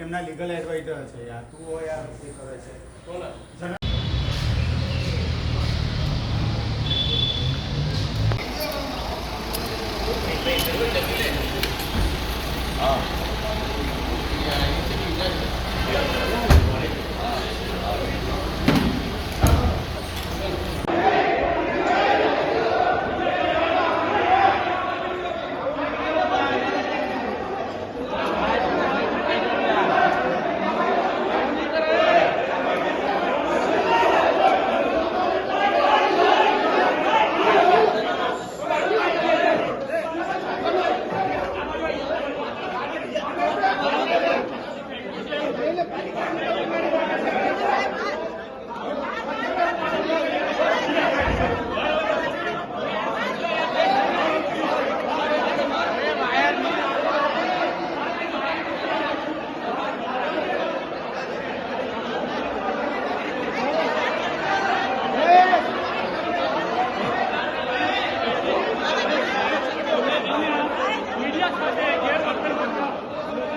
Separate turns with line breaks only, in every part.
એના legal adviser છે યાર. તું હો યાર એ કરે છે. બોલો.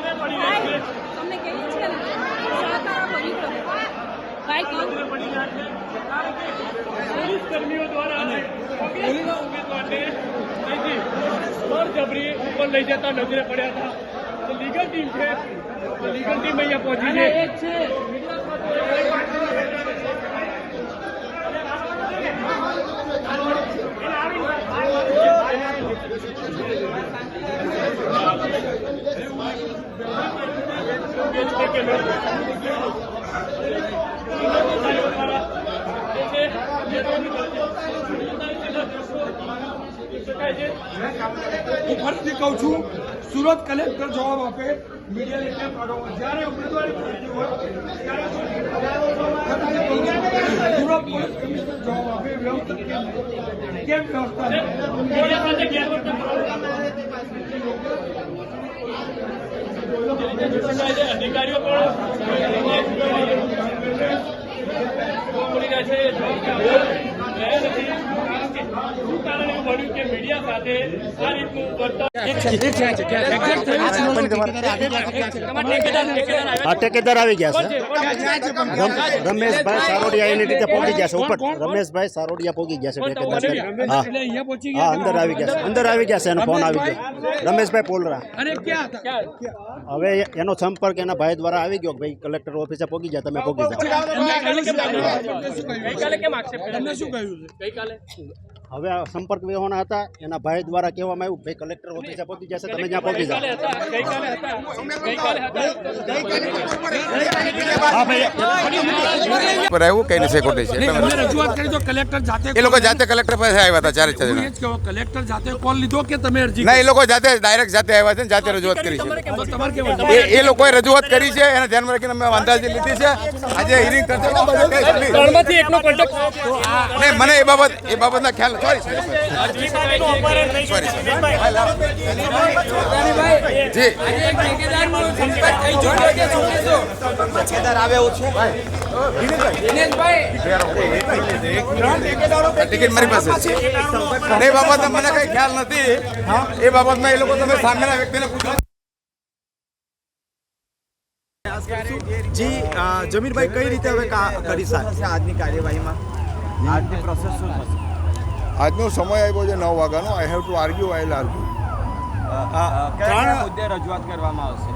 અમને કહીએ છીએ ને સહકાર આપો ઈ કરો. ભાઈ કોણ
પોલીસ કર્મીઓ દ્વારા ઉમેદવારને અહીંથી ઉપર લઈ જતા નજરે પડ્યા હતા. લીગલ ટીમ છે. લીગલ ટીમ અહીંયા પહોંચી છે.
હું ફરીથી કહું છું સુરત કલેક્ટર જવાબ આપે મીડિયાને કેમ કાઢો જ્યારે ઉમેદવારી પડતી હોય ત્યારે ફરીથી કહું છું, સુરત પોલીસ કમિશનર જવાબ આપે. વ્યવસ્થિત કેમ કેમ વ્યવસ્થા
મીડિયા સાથે અધિકારીઓ પણ બોલી રહ્યા છે ગયા નથી કારણ કે શું કારણ કે મીડિયા સાથે આ રીતનું વર્તન
આવી ગયા છે. રમેશભાઈ સારોડિયા એની રીતે પહોંચી ગયા છે. ઉપર રમેશભાઈ સારોડિયા પહોંચી ગયા છે હા. હા અંદર આવી ગયા છે. અંદર આવી ગયા છે. એનો ફોન આવી ગયો. રમેશભાઈ. પોલરા. હવે એનો સંપર્ક એના ભાઈ દ્વારા આવી ગયો ભાઈ કલેક્ટર ઓફિસે પહોંચી ગયા તમે પહોંચી જાઓ.
શું કહ્યું?
ગઈકાલે કેમ આક્ષેપ કર્યો?
શું કહ્યું?
ગઈકાલે?
હવે આ સંપર્ક વિહોણા હતા એના ભાઈ દ્વારા કહેવામાં આવ્યું ભાઈ કલેક્ટર ઓફિસે પહોંચી જશે તમે જ્યાં પહોંચી જાઓ.
પર આવ્યું કઈ નથી ખોટી છે
રજૂઆત કરી તો કલેક્ટર જાતે
એ લોકો જાતે કલેક્ટર પાસે આવ્યા હતા ચારે ચાર
કલેક્ટર જાતે કોલ લીધો કે તમે અરજી
ના એ લોકો જાતે ડાયરેક્ટ જાતે આવ્યા છે ને જાતે રજૂઆત કરી છે.
તમારે
એ એ લોકોએ રજૂઆત કરી છે એને ધ્યાનમાં રાખીને અમે અંદાજે લીધી છે. આજે હિરિંગ કરશે મને એ બાબત એ બાબતના ખ્યાલ સોરી જી. ટિકિટ મારી પાસે એ બાબતમાં મને કઈ ખ્યાલ નથી. એ બાબતમાં એ લોકો તમે સામેના વ્યક્તિને પૂછો.
જી જમીરભાઈ કઈ રીતે હવે કરી શકશે આજની કાર્યવાહીમાં? આજની પ્રોસેસ શું થશે?
આજનો સમય આવ્યો છે નવ વાગ્યાનો. I have to argue I will argue
મુદ્દે રજૂઆત કરવામાં આવશે?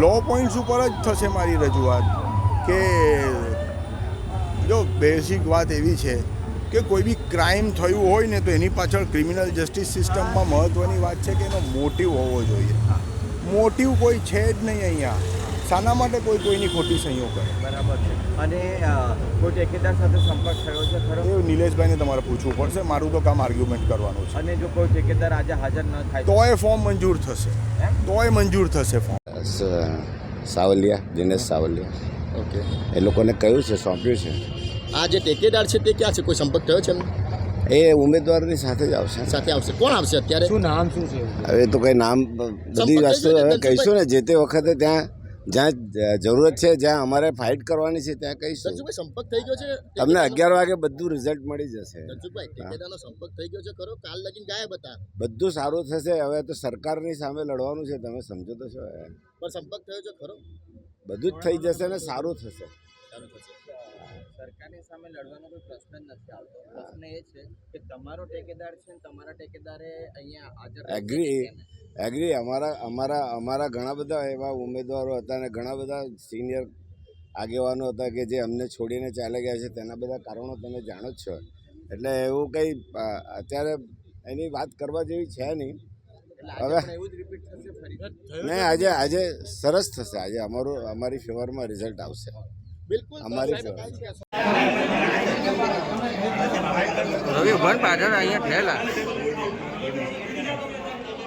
લો પોઈન્ટ્સ ઉપર જ થશે મારી રજૂઆત. કે જો બેઝિક વાત એવી છે કે કોઈ બી ક્રાઇમ થયું હોય ને તો એની પાછળ ક્રિમિનલ જસ્ટિસ સિસ્ટમમાં મહત્ત્વની વાત છે કે એનો મોટિવ હોવો જોઈએ. મોટિવ કોઈ છે જ નહીં અહીંયા. શાના માટે કોઈ કોઈની ખોટી સહીઓ કરે.
બરાબર છે. અને કોઈ ઠેકેદાર સાથે સંપર્ક થયો છે ખરો?
એ નિલેશભાઈને તમારે પૂછવું પડશે. મારું તો કામ આર્ગ્યુમેન્ટ કરવાનું છે.
અને જો કોઈ ઠેકેદાર આજે હાજર ન થાય તો?
તોય ફોર્મ મંજૂર થશે. તોય મંજૂર થશે ફોર્મ
સાવલિયા દિનેશ સાવલિયા. ઓકે. એ લોકોને કહ્યું છે સોંપ્યું છે?
આ જે ટેકેદાર છે તે ક્યાં છે? કોઈ સંપર્ક થયો છે
એ ઉમેદવારની સાથે જ આવશે.
સાથે આવશે. કોણ આવશે અત્યારે?
શું નામ શું છે?
હવે તો કંઈ નામ બધી વસ્તુ હવે કહીશું ને જે તે વખતે ત્યાં જ્યાં જરૂરત છે જ્યાં અમારે ફાઇટ કરવાની છે ત્યાં કહીશું.
સંપર્ક થઈ ગયો છે
તમને અગિયાર વાગે બધું રિઝલ્ટ મળી જશે.
સંપર્ક થઈ ગયો છે ખરો? કાલ લગીન ગાયબ હતા.
બધું સારું થશે હવે તો સરકારની સામે લડવાનું છે તમે સમજો તો છો.
પણ સંપર્ક થયો છે ખરો?
બધું જ થઈ જશે ને સારું થશે.
સારું થશે.
સરકારની સામે લડવાનો કોઈ પ્રશ્ન જ નથી આવતો. પ્રશ્ન એ છે કે તમારો ટેકેદાર છે તમારા ટેકેદારે અહીંયા હાજર
એગ્રી એગ્રી અમારા અમારા અમારા ઘણા બધા એવા ઉમેદવારો હતા અને ઘણા બધા સિનિયર આગેવાનો હતા કે જે અમને છોડીને ચાલી ગયા છે. તેના બધા કારણો તમે જાણો જ છો. એટલે એવું કંઈ અત્યારે એની વાત કરવા જેવી છે નહીં. હવે
આજે પણ એવું જ રિપીટ થશે ફરી
ને આજે આજે સરસ થશે. આજે અમારું અમારી ફેવરમાં રિઝલ્ટ આવશે. અમારી.
રવિ ભણ પાછળ અહીંયા થયેલા